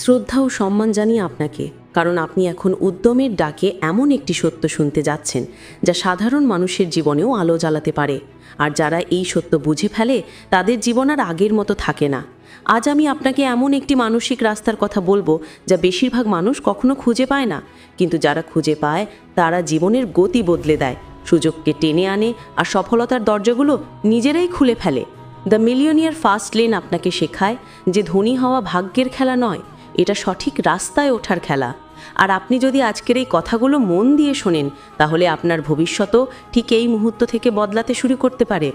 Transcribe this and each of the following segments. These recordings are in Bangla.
শ্রদ্ধা ও সম্মান জানিয়ে আপনাকে, কারণ আপনি এখন উদ্যমের ডাকে এমন একটি সত্য শুনতে যাচ্ছেন, যা সাধারণ মানুষের জীবনেও আলো জ্বালাতে পারে। আর যারা এই সত্য বুঝে ফেলে, তাদের জীবন আর আগের মতো থাকে না। আজ আমি আপনাকে এমন একটি মানসিক রাস্তার কথা বলব, যা বেশিরভাগ মানুষ কখনো খুঁজে পায় না। কিন্তু যারা খুঁজে পায়, তারা জীবনের গতি বদলে দেয়, সুযোগকে টেনে আনে আর সফলতার দরজাগুলো নিজেরাই খুলে ফেলে। দ্য মিলিয়নিয়ার ফার্স্ট লেন আপনাকে শেখায় যে ধনী হওয়া ভাগ্যের খেলা নয় এটা সঠিক রাস্তায় ওঠার খেলা। আর আপনি যদি আজকের এই কথাগুলো মন দিয়ে শোনেন, তাহলে আপনার ভবিষ্যতও ঠিক এই মুহূর্ত থেকে বদলাতে শুরু করতে পারে।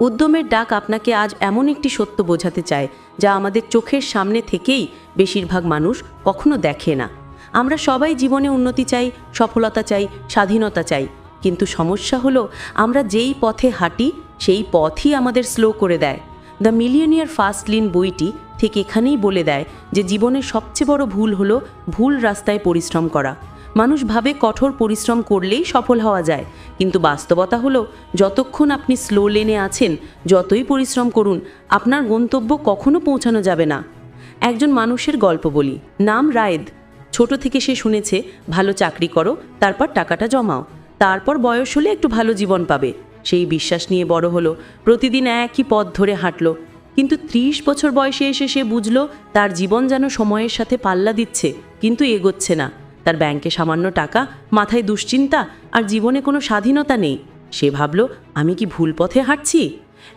উদ্যমের ডাক আপনাকে আজ এমন একটি সত্য বোঝাতে চায়, যা আমাদের চোখের সামনে থেকেই বেশিরভাগ মানুষ কখনো দেখে না। আমরা সবাই জীবনে উন্নতি চাই, সফলতা চাই, স্বাধীনতা চাই। কিন্তু সমস্যা হলো, আমরা যেই পথে হাঁটি, সেই পথই আমাদের স্লো করে দেয়। দ্য মিলিয়নিয়ার ফার্স্ট লিন বইটি ঠিক এখানেই বলে দেয় যে জীবনের সবচেয়ে বড় ভুল হলো ভুল রাস্তায় পরিশ্রম করা। মানুষ ভাবে কঠোর পরিশ্রম করলেই সফল হওয়া যায়, কিন্তু বাস্তবতা হলো যতক্ষণ আপনি স্লো লেনে আছেন, যতই পরিশ্রম করুন, আপনার গন্তব্য কখনো পৌঁছানো যাবে না। একজন মানুষের গল্প বলি, নাম রায়েদ। ছোট থেকে সে শুনেছে, ভালো চাকরি করো, তারপর টাকাটা জমাও। তারপর বয়স হলে একটু ভালো জীবন পাবে। সেই বিশ্বাস নিয়ে বড় হলো, প্রতিদিন একই পথ ধরে হাঁটলো। কিন্তু ত্রিশ বছর বয়সে এসে সে বুঝলো তার জীবন যেন সময়ের সাথে পাল্লা দিচ্ছে, কিন্তু এগোচ্ছে না। তার ব্যাংকে সামান্য টাকা, মাথায় দুশ্চিন্তা আর জীবনে কোনো স্বাধীনতা নেই। সে ভাবল, আমি কি ভুল পথে হাঁটছি?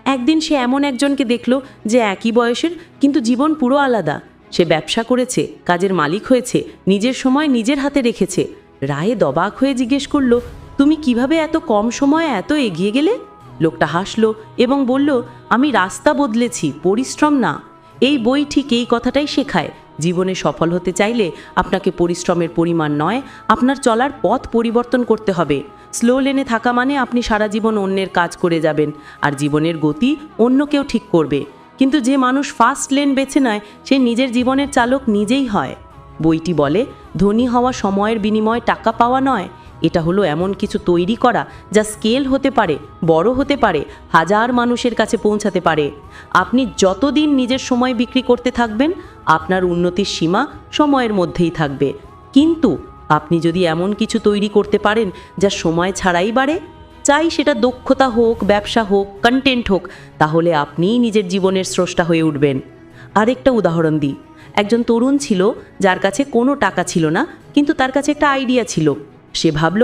একদিন সে এমন একজনকে দেখল যে একই বয়সের, কিন্তু জীবন পুরো আলাদা। সে ব্যবসা করেছে, কাজের মালিক হয়েছে, নিজের সময় নিজের হাতে রেখেছে। রায়ে দবাক হয়ে জিজ্ঞেস করল, তুমি কীভাবে এত কম সময়ে এত এগিয়ে গেলে? লোকটা হাসলো এবং বলল, আমি রাস্তা বদলেছি, পরিশ্রম না। এই বই ঠিক এই কথাটাই শেখায়। জীবনে সফল হতে চাইলে আপনাকে পরিশ্রমের পরিমাণ নয়, আপনার চলার পথ পরিবর্তন করতে হবে। স্লো লেনে থাকা মানে আপনি সারা জীবন অন্যের কাজ করে যাবেন, আর জীবনের গতি অন্য কেউ ঠিক করবে। কিন্তু যে মানুষ ফার্স্ট লেন বেছে নেয়, সে নিজের জীবনের চালক নিজেই হয়। বইটি বলে, ধনী হওয়া সময়ের বিনিময়ে টাকা পাওয়া নয় এটা হলো এমন কিছু তৈরি করা যা স্কেল হতে পারে, বড় হতে পারে, হাজার মানুষের কাছে পৌঁছাতে পারে। আপনি যতদিন নিজের সময় বিক্রি করতে থাকবেন, আপনার উন্নতির সীমা সময়ের মধ্যেই থাকবে। কিন্তু আপনি যদি এমন কিছু তৈরি করতে পারেন যা সময় ছাড়াই বাড়ে, চাই সেটা দক্ষতা হোক, ব্যবসা হোক কন্টেন্ট হোক, তাহলে আপনিই নিজের জীবনের স্রষ্টা হয়ে উঠবেন। আরেকটা উদাহরণ দিই। একজন তরুণ ছিল যার কাছে কোনো টাকা ছিল না, কিন্তু তার কাছে একটা আইডিয়া ছিল। সে ভাবল,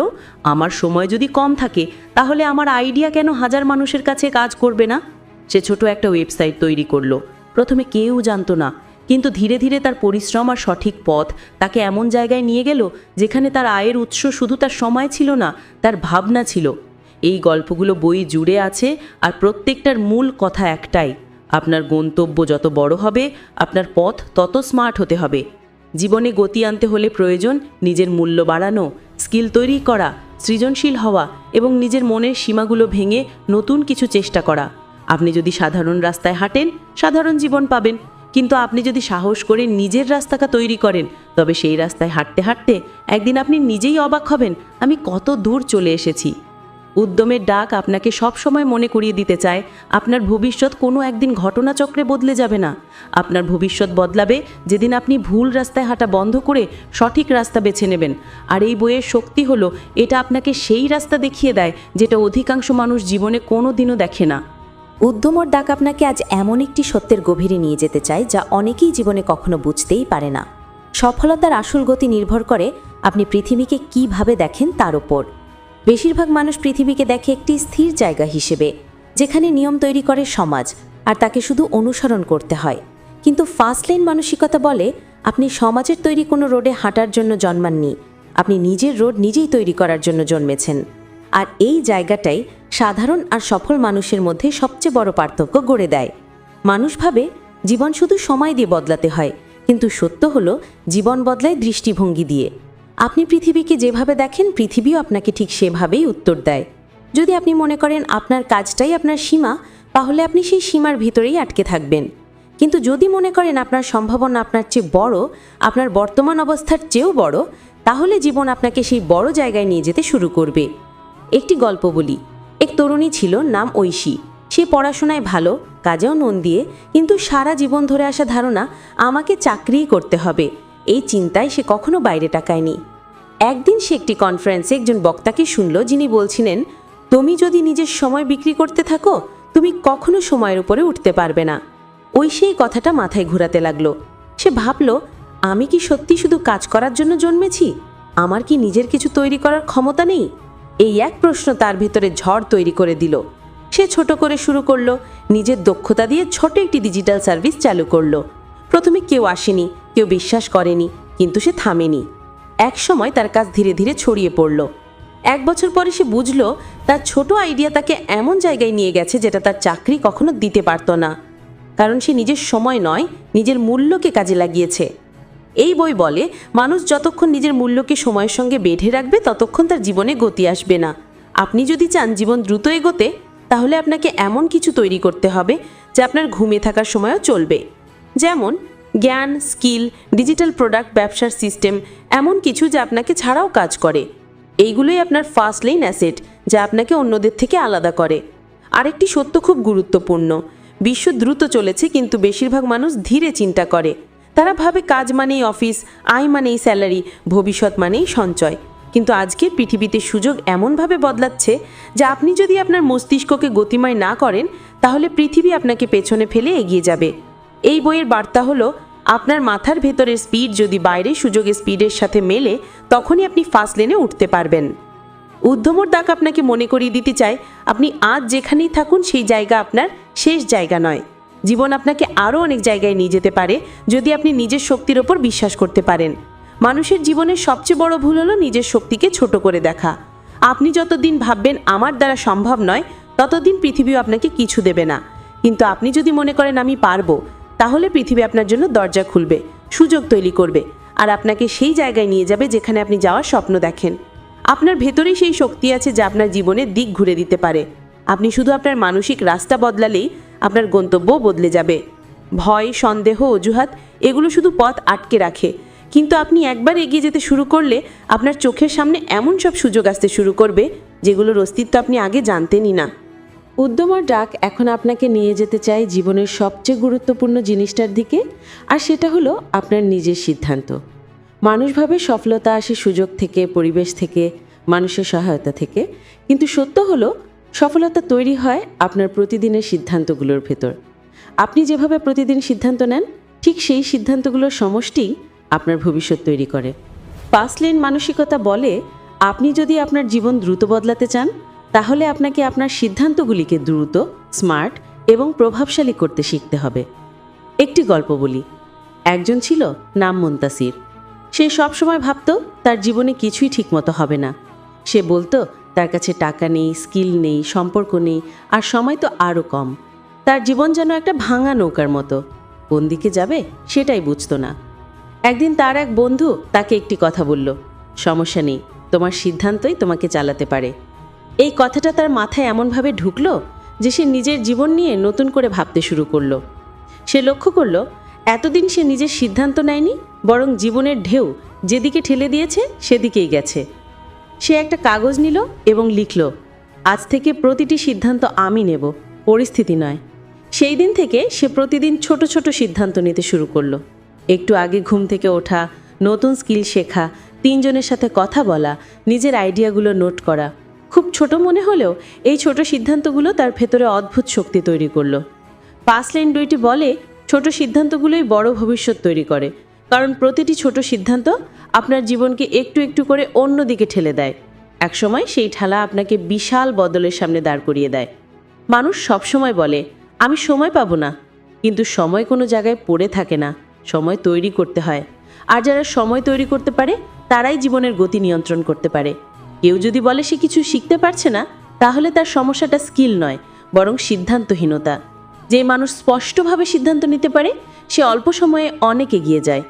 আমার সময় যদি কম থাকে, তাহলে আমার আইডিয়া কেন হাজার মানুষের কাছে কাজ করবে না? সে ছোট একটা ওয়েবসাইট তৈরি করল। প্রথমে কেউ জানতো না, কিন্তু ধীরে ধীরে তার পরিশ্রম আর সঠিক পথ তাকে এমন জায়গায় নিয়ে গেল, যেখানে তার আয়ের উৎস শুধু তার সময় ছিল না, তার ভাবনা ছিল। এই গল্পগুলো বই জুড়ে আছে আর প্রত্যেকটার মূল কথা একটাই, আপনার গন্তব্য যত বড় হবে, আপনার পথ তত স্মার্ট হতে হবে। জীবনে গতি আনতে হলে প্রয়োজন নিজের মূল্য বাড়ানো স্কিল তৈরি করা, সৃজনশীল হওয়া এবং নিজের মনের সীমাগুলো ভেঙে নতুন কিছু চেষ্টা করা। আপনি যদি সাধারণ রাস্তায় হাঁটেন, সাধারণ জীবন পাবেন। কিন্তু আপনি যদি সাহস করে নিজের রাস্তাটা তৈরি করেন, তবে সেই রাস্তায় হাঁটতে হাঁটতে একদিন আপনি নিজেই অবাক হবেন, আমি কত দূর চলে এসেছি। উদ্যমের ডাক আপনাকে সবসময় মনে করিয়ে দিতে চায়, আপনার ভবিষ্যৎ কোনো একদিন ঘটনাচক্রে বদলে যাবে না। আপনার ভবিষ্যৎ বদলাবে যেদিন আপনি ভুল রাস্তায় হাঁটা বন্ধ করে সঠিক রাস্তা বেছে নেবেন। আর এই বইয়ের শক্তি হলো, এটা আপনাকে সেই রাস্তা দেখিয়ে দেয় যেটা অধিকাংশ মানুষ জীবনে কোনো দিনও দেখে না। উদ্যমর ডাক আপনাকে আজ এমন একটি সত্যের গভীরে নিয়ে যেতে চায় যা অনেকেই জীবনে কখনো বুঝতেই পারে না। সফলতার আসল গতি নির্ভর করে আপনি পৃথিবীকে কীভাবে দেখেন তার উপর। বেশিরভাগ মানুষ পৃথিবীকে দেখে একটি স্থির জায়গা হিসেবে, যেখানে নিয়ম তৈরি করে সমাজ, আর তাকে শুধু অনুসরণ করতে হয়। কিন্তু ফার্স্ট লাইন মানসিকতা বলে, আপনি সমাজের তৈরি কোনো রোডে হাঁটার জন্য জন্মাননি, আপনি নিজের রোড নিজেই তৈরি করার জন্য জন্মেছেন। আর এই জায়গাটাই সাধারণ আর সফল মানুষের মধ্যে সবচেয়ে বড় পার্থক্য গড়ে দেয়। মানুষ ভাবে, জীবন শুধু সময় দিয়ে বদলাতে হয়, কিন্তু সত্য হলো, জীবন বদলায় দৃষ্টিভঙ্গি দিয়ে। আপনি পৃথিবীকে যেভাবে দেখেন, পৃথিবীও আপনাকে ঠিক সেভাবেই উত্তর দেয়। যদি আপনি মনে করেন আপনার কাজটাই আপনার সীমা, তাহলে আপনি সেই সীমার ভিতরেই আটকে থাকবেন। কিন্তু যদি মনে করেন আপনার সম্ভাবনা আপনার চেয়ে বড়, আপনার বর্তমান অবস্থার চেয়েও বড়, তাহলে জীবন আপনাকে সেই বড় জায়গায় নিয়ে যেতে শুরু করবে। একটি গল্প বলি। এক তরুণী ছিল, নাম ঐশী। সে পড়াশোনায় ভালো, কাজেও মন দিয়ে, কিন্তু সারা জীবন ধরে আসা ধারণা, আমাকে চাকরিই করতে হবে। এই চিন্তায় সে কখনো বাইরে টাকায়নি একদিন সে একটি কনফারেন্সে একজন বক্তাকে শুনল, যিনি বলছিলেন, তুমি যদি নিজের সময় বিক্রি করতে থাকো, তুমি কখনো সময়ের উপরে উঠতে পারবে না। ওই সেই কথাটা মাথায় ঘুরাতে লাগল। সে ভাবল, আমি কি সত্যি শুধু কাজ করার জন্য জন্মেছি? আমার কি নিজের কিছু তৈরি করার ক্ষমতা নেই? এই এক প্রশ্ন তার ভিতরে ঝড় তৈরি করে দিল। সে ছোট করে শুরু করল, নিজের দক্ষতা দিয়ে ছোট একটি ডিজিটাল সার্ভিস চালু করল। প্রথমে কেউ আসেনি কেউ বিশ্বাস করেনি, কিন্তু সে থামেনি। এক সময় তার কাজ ধীরে ধীরে ছড়িয়ে পড়ল। এক বছর পরে সে বুঝলো, তার ছোট আইডিয়া তাকে এমন জায়গায় নিয়ে গেছে যেটা তার চাকরি কখনো দিতে পারত না। কারণ সে নিজের সময় নয়, নিজের মূল্যকে কাজে লাগিয়েছে। এই বই বলে, মানুষ যতক্ষণ নিজের মূল্যকে সময়ের সঙ্গে বেঁধে রাখবে, ততক্ষণ তার জীবনে গতি আসবে না। আপনি যদি চান জীবন দ্রুত এগোতে, তাহলে আপনাকে এমন কিছু তৈরি করতে হবে, যা আপনার ঘুমিয়ে থাকার সময়ও চলবে। যেমন জ্ঞান, স্কিল, ডিজিটাল প্রোডাক্ট, ব্যবসার সিস্টেম, এমন কিছু যা আপনাকে ছাড়াও কাজ করে। এইগুলোই আপনার ফার্স্ট লেন অ্যাসেট যা আপনাকে অন্যদের থেকে আলাদা করে। আরেকটি সত্য খুব গুরুত্বপূর্ণ। বিশ্ব দ্রুত চলেছে, কিন্তু বেশিরভাগ মানুষ ধীরে চিন্তা করে। তারা ভাবে কাজ মানেই অফিস আয় মানেই স্যালারি ভবিষ্যৎ মানেই সঞ্চয়। কিন্তু আজকের পৃথিবীতে সুযোগ এমনভাবে বদলাচ্ছে যা আপনি যদি আপনার মস্তিষ্ককে গতিময় না করেন, তাহলে পৃথিবী আপনাকে পেছনে ফেলে এগিয়ে যাবে। এই বইয়ের বার্তা হলো, আপনার মাথার ভেতরের স্পিড যদি বাইরে সুযোগের স্পিডের সাথে মেলে, তখনই আপনি ফার্স্ট লেনে উঠতে পারবেন। উদ্ধমর দাগ আপনাকে মনে করিয়ে দিতে চায়, আপনি আজ যেখানেই থাকুন সেই জায়গা আপনার শেষ জায়গা নয়। জীবন আপনাকে আরও অনেক জায়গায় নিয়ে যেতে পারে, যদি আপনি নিজের শক্তির ওপর বিশ্বাস করতে পারেন। মানুষের জীবনের সবচেয়ে বড় ভুল হলো নিজের শক্তিকে ছোট করে দেখা। আপনি যতদিন ভাববেন আমার দ্বারা সম্ভব নয়, ততদিন পৃথিবীও আপনাকে কিছু দেবে না। কিন্তু আপনি যদি মনে করেন আমি পারব তাহলে পৃথিবী আপনার জন্য দরজা খুলবে, সুযোগ তৈরি করবে, আর আপনাকে সেই জায়গায় নিয়ে যাবে যেখানে আপনি যাওয়ার স্বপ্ন দেখেন। আপনার ভেতরেই সেই শক্তি আছে যা আপনার জীবনের দিক ঘুরে দিতে পারে। আপনি শুধু আপনার মানসিক রাস্তা বদলালেই আপনার গন্তব্য বদলে যাবে। ভয়, সন্দেহ, অজুহাত, এগুলো শুধু পথ আটকে রাখে। কিন্তু আপনি একবার এগিয়ে যেতে শুরু করলে আপনার চোখের সামনে এমন সব সুযোগ আসতে শুরু করবে যেগুলোর অস্তিত্ব আপনি আগে জানতেনই না। উদ্যমার ডাক এখন আপনাকে নিয়ে যেতে চায় জীবনের সবচেয়ে গুরুত্বপূর্ণ জিনিসটার দিকে, আর সেটা হলো আপনার নিজের সিদ্ধান্ত। মানুষভাবে সফলতা আসে সুযোগ থেকে, পরিবেশ থেকে, মানুষের সহায়তা থেকে। কিন্তু সত্য হলো, সফলতা তৈরি হয় আপনার প্রতিদিনের সিদ্ধান্তগুলোর ভেতর। আপনি যেভাবে প্রতিদিন সিদ্ধান্ত নেন, ঠিক সেই সিদ্ধান্তগুলোর সমষ্টি আপনার ভবিষ্যৎ তৈরি করে। পাঁচ লেন মানসিকতা বলে, আপনি যদি আপনার জীবন দ্রুত বদলাতে চান তাহলে আপনাকে আপনার সিদ্ধান্তগুলিকে দ্রুত, স্মার্ট এবং প্রভাবশালী করতে শিখতে হবে। একটি গল্প বলি। একজন ছিল নাম মুন্তাসির। সে সবসময় ভাবত তার জীবনে কিছুই ঠিকমতো হবে না। সে বলতো, তার কাছে টাকা নেই, স্কিল নেই, সম্পর্ক নেই, আর সময় তো আরও কম। তার জীবন যেন একটা ভাঙা নৌকার মতো। কোন দিকে যাবে সেটাই বুঝতো না। একদিন তার এক বন্ধু তাকে একটি কথা বলল, সমস্যা নেই, তোমার সিদ্ধান্তই তোমাকে চালাতে পারে। এই কথাটা তার মাথায় এমনভাবে ঢুকলো যে সে নিজের জীবন নিয়ে নতুন করে ভাবতে শুরু করল। সে লক্ষ্য করল, এতদিন সে নিজের সিদ্ধান্ত নেয়নি, বরং জীবনের ঢেউ যেদিকে ঠেলে দিয়েছে, সেদিকেই গেছে। সে একটা কাগজ নিল এবং লিখল, আজ থেকে প্রতিটি সিদ্ধান্ত আমি নেব, পরিস্থিতি নয়। সেই দিন থেকে সে প্রতিদিন ছোট ছোট সিদ্ধান্ত নিতে শুরু করল। একটু আগে ঘুম থেকে ওঠা, নতুন স্কিল শেখা, তিনজনের সাথে কথা বলা, নিজের আইডিয়াগুলো নোট করা খুব ছোট মনে হলেও এই ছোট সিদ্ধান্তগুলো তার ভেতরে অদ্ভুত শক্তি তৈরি করল। পাঁচ লাইন দুইটি বলে ছোট সিদ্ধান্তগুলোই বড় ভবিষ্যৎ তৈরি করে, কারণ প্রতিটি ছোট সিদ্ধান্ত আপনার জীবনকে একটু একটু করে অন্য দিকে ঠেলে দেয়। একসময় সেই ঠেলা আপনাকে বিশাল বদলের সামনে দাঁড় করিয়ে দেয়। মানুষ সবসময় বলে, আমি সময় পাবো না। কিন্তু সময় কোনো জায়গায় পড়ে থাকে না, সময় তৈরি করতে হয়। আর যারা সময় তৈরি করতে পারে, তারাই জীবনের গতি নিয়ন্ত্রণ করতে পারে। কেউ যদি বলে সে কিছু শিখতে পারছে না, তাহলে তার সমস্যাটা স্কিল নয়, বরং সিদ্ধান্তহীনতা। যে মানুষ স্পষ্টভাবে সিদ্ধান্ত নিতে পারে, সে অল্প সময়ে অনেক এগিয়ে যায়।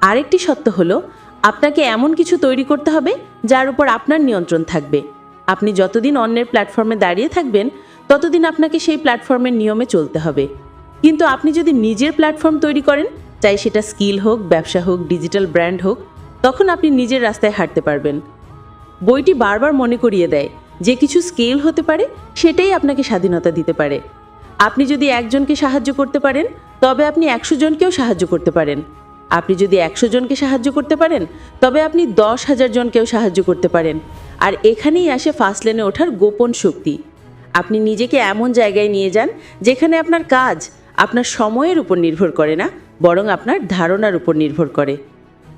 আরেকটি সত্য হলো, আপনাকে এমন কিছু তৈরি করতে হবে, যার উপর আপনার নিয়ন্ত্রণ থাকবে। আপনি যতদিন অন্যের প্ল্যাটফর্মে দাঁড়িয়ে থাকবেন, ততদিন আপনাকে সেই প্ল্যাটফর্মের নিয়মে চলতে হবে। কিন্তু আপনি যদি নিজের প্ল্যাটফর্ম তৈরি করেন, চাই সেটা স্কিল হোক, ব্যবসা হোক, ডিজিটাল ব্র্যান্ড হোক, তখন আপনি নিজের রাস্তায় হাঁটতে পারবেন। বইটি বারবার মনে করিয়ে দেয় যে কিছু স্কেল হতে পারে, সেটাই আপনাকে স্বাধীনতা দিতে পারে। আপনি যদি একজনকে সাহায্য করতে পারেন, তবে আপনি একশো জনকেও সাহায্য করতে পারেন। আপনি যদি একশো জনকে সাহায্য করতে পারেন, তবে আপনি দশ হাজার জনকেও সাহায্য করতে পারেন। আর এখানেই আসে ফার্স্ট লেনে ওঠার গোপন শক্তি। আপনি নিজেকে এমন জায়গায় নিয়ে যান, যেখানে আপনার কাজ আপনার সময়ের উপর নির্ভর করে না, বরং আপনার ধারণার উপর নির্ভর করে।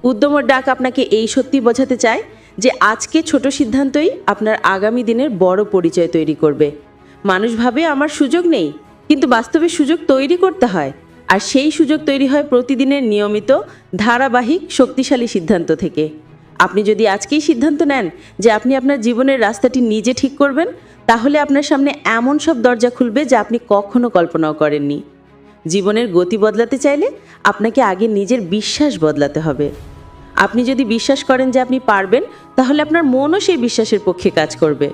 উদ্যমর ডাক আপনাকে এই সত্যি বোঝাতে চায় যে আজকে ছোট সিদ্ধান্তই আপনার আগামী দিনের বড় পরিচয় তৈরি করবে। মানুষ ভাবে আমার সুযোগ নেই, কিন্তু বাস্তবে সুযোগ তৈরি করতে হয়। আর সেই সুযোগ তৈরি হয় প্রতিদিনের নিয়মিত, ধারাবাহিক, শক্তিশালী সিদ্ধান্ত থেকে। আপনি যদি আজকেই সিদ্ধান্ত নেন যে আপনি আপনার জীবনের রাস্তাটি নিজে ঠিক করবেন, তাহলে আপনার সামনে এমন সব দরজা খুলবে যা আপনি কখনো কল্পনাও করেননি। জীবনের গতি বদলাতে চাইলে আপনাকে আগে নিজের বিশ্বাস বদলাতে হবে। আপনি যদি বিশ্বাস করেন যে আপনি পারবেন, তাহলে আপনার মনও সেই বিশ্বাসের পক্ষে কাজ করবে।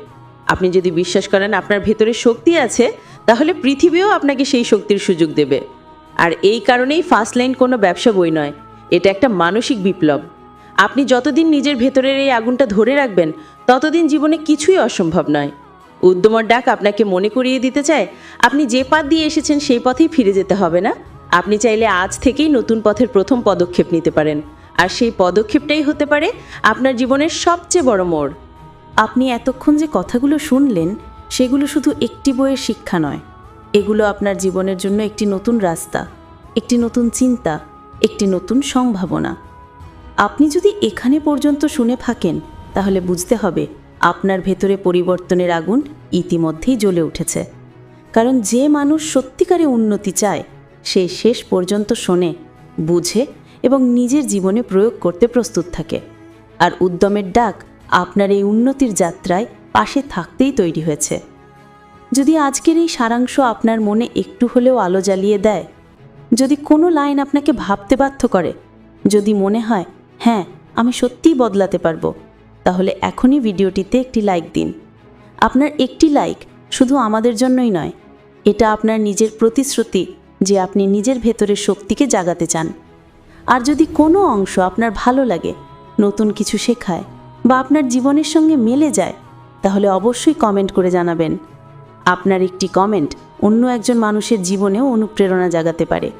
আপনি যদি বিশ্বাস করেন আপনার ভেতরে শক্তি আছে, তাহলে পৃথিবীও আপনাকে সেই শক্তির সুযোগ দেবে। আর এই কারণেই ফার্স্ট লাইন কোনো ব্যবসা বই নয়, এটা একটা মানসিক বিপ্লব। আপনি যতদিন নিজের ভেতরের এই আগুনটা ধরে রাখবেন, ততদিন জীবনে কিছুই অসম্ভব নয়। উদ্যমর ডাক আপনাকে মনে করিয়ে দিতে চায়, আপনি যে পথ দিয়ে এসেছেন সেই পথেই ফিরে যেতে হবে না? আপনি চাইলে আজ থেকেই নতুন পথের প্রথম পদক্ষেপ নিতে পারেন। আর সেই পদক্ষেপটাই হতে পারে আপনার জীবনের সবচেয়ে বড় মোড়। আপনি এতক্ষণ যে কথাগুলো শুনলেন, সেগুলো শুধু একটি বইয়ের শিক্ষা নয়। এগুলো আপনার জীবনের জন্য একটি নতুন রাস্তা, একটি নতুন চিন্তা, একটি নতুন সম্ভাবনা। আপনি যদি এখানে পর্যন্ত শুনে থাকেন, তাহলে বুঝতে হবে আপনার ভেতরে পরিবর্তনের আগুন ইতিমধ্যেই জ্বলে উঠেছে। কারণ যে মানুষ সত্যিকারে উন্নতি চায়, সে শেষ পর্যন্ত শোনে, বুঝে এবং নিজের জীবনে প্রয়োগ করতে প্রস্তুত থাকে। আর উদ্যমের ডাক আপনার এই উন্নতির যাত্রায় পাশে থাকতেই তৈরি হয়েছে। যদি আজকের এই সারাংশ আপনার মনে একটু হলেও আলো জ্বালিয়ে দেয়, যদি কোনো লাইন আপনাকে ভাবতে বাধ্য করে, যদি মনে হয় হ্যাঁ আমি সত্যিই বদলাতে পারব, তাহলে এখনই ভিডিওটিতে একটি লাইক দিন। আপনার একটি লাইক শুধু আমাদের জন্যই নয়, এটা আপনার নিজের প্রতিশ্রুতি যে আপনি নিজের ভেতরের শক্তিকে জাগাতে চান। আর যদি কোনো অংশ আপনার ভালো লাগে, নতুন কিছু শেখায় বা আপনার জীবনের সঙ্গে মেলে যায়, তাহলে অবশ্যই কমেন্ট করে জানাবেন। আপনার একটি কমেন্ট অন্য একজন মানুষের জীবনেও অনুপ্রেরণা জাগাতে পারে।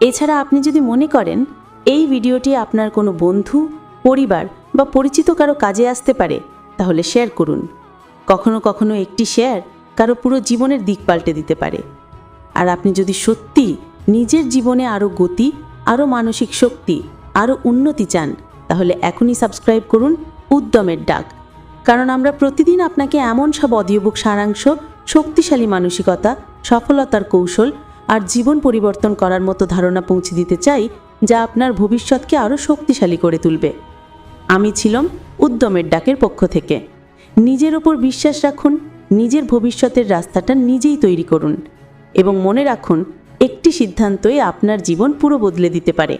এছাড়া আপনি যদি মনে করেন, এই ভিডিওটি আপনার কোনো বন্ধু, পরিবার বা পরিচিত কারও কাজে আসতে পারে, তাহলে শেয়ার করুন। কখনো কখনো একটি শেয়ার কারও পুরো জীবনের দিক পাল্টে দিতে পারে। আর আপনি যদি সত্যি নিজের জীবনে আরও গতি আরও মানসিক শক্তি, আরও উন্নতি চান, তাহলে এখনই সাবস্ক্রাইব করুন উদ্যমের ডাক। কারণ আমরা প্রতিদিন আপনাকে এমন সব অডিওবুক সারাংশ, শক্তিশালী মানসিকতা, সফলতার কৌশল আর জীবন পরিবর্তন করার মতো ধারণা পৌঁছে দিতে চাই, যা আপনার ভবিষ্যৎকে আরও শক্তিশালী করে তুলবে। আমি ছিলাম উদ্যমের ডাকের পক্ষ থেকে। নিজের ওপর বিশ্বাস রাখুন, নিজের ভবিষ্যতের রাস্তাটা নিজেই তৈরি করুন। এবং মনে রাখুন একটি সিদ্ধান্তই আপনার জীবন পুরো বদলে দিতে পারে।